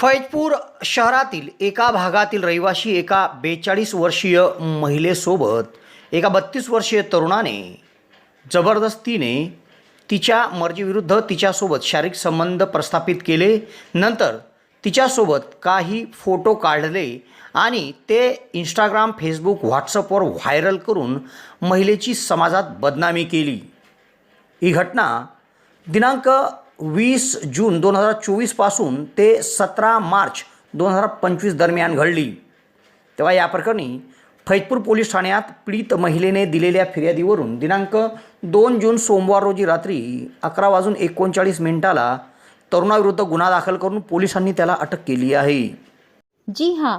फैजपूर शहरातील एका भागातील रहिवाशी एका बेचाळीस वर्षीय महिलेसोबत एका बत्तीस वर्षीय तरुणाने जबरदस्तीने तिच्या मर्जीविरुद्ध तिच्यासोबत शारीरिक संबंध प्रस्थापित केले. नंतर तिच्यासोबत काही फोटो काढले आणि ते इंस्टाग्राम फेसबुक व्हॉट्सअपवर व्हायरल करून महिलेची समाजात बदनामी केली. ही घटना दिनांक वीस जून दोन हजार चोवीसपासून ते सतरा मार्च दोन हजार पंचवीस दरम्यान घडली. तेव्हा या प्रकरणी फैजपूर पोलीस ठाण्यात पीडित महिलेने दिलेल्या फिर्यादीवरून दिनांक दोन जून सोमवार रोजी रात्री अकरा वाजून एकोणचाळीस मिनिटाला तरुणाविरुद्ध गुन्हा दाखल करून पोलिसांनी त्याला अटक केली आहे. जी हां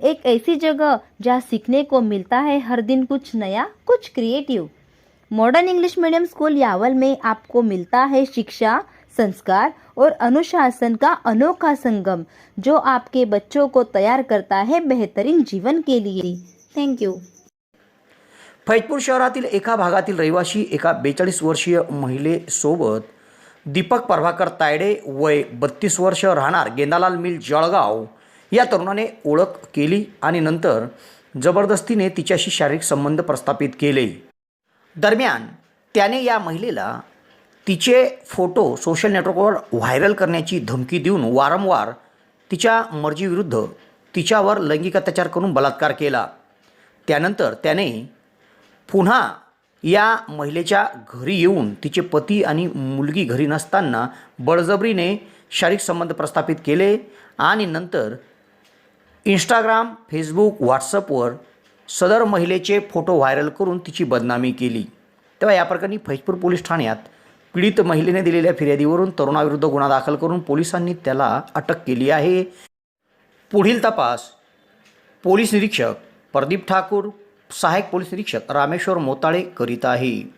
एक ऐसी जगह जहाँ सीखने को मिलता है हर दिन कुछ नया कुछ creative modern English medium school Yawal में आपको मिलता है शिक्षा संस्कार और अनुशासन का अनोखा संगम जो आपके बच्चों को तैयार करता है बेहतरीन जीवन के लिए. थैंक यू फैजपूर शहरातील एका भागातील रहिवाशी एका बेचाळीस वर्षीय महिलेसोबत दीपक प्रभाकर तायडे वय बत्तीस वर्ष राहणार गेंदालाल मिल जळगाव. या तरुणाने ओळख केली आणि नंतर जबरदस्तीने तिच्याशी शारीरिक संबंध प्रस्थापित केले. दरम्यान त्याने या महिलेला तिचे फोटो सोशल नेटवर्कवर व्हायरल करण्याची धमकी देऊन वारंवार तिच्या मर्जीविरुद्ध तिच्यावर लैंगिक अत्याचार करून बलात्कार केला. त्यानंतर त्याने पुन्हा या महिलेच्या घरी येऊन तिचे पती आणि मुलगी घरी नसताना बळजबरीने शारीरिक संबंध प्रस्थापित केले आणि नंतर इंस्टाग्राम फेसबुक व्हॉट्सअपवर सदर महिलेचे फोटो व्हायरल करून तिची बदनामी केली. तेव्हा या प्रकरणी फैजपूर पोलीस ठाण्यात पीडित महिलेने दिलेल्या फिर्यादीवरून तरुणाविरुद्ध गुन्हा दाखल करून पोलिसांनी त्याला अटक केली आहे. पुढील तपास पोलीस निरीक्षक प्रदीप ठाकूर सहाय्यक पोलीस निरीक्षक रामेश्वर मोताळे करीत आहे.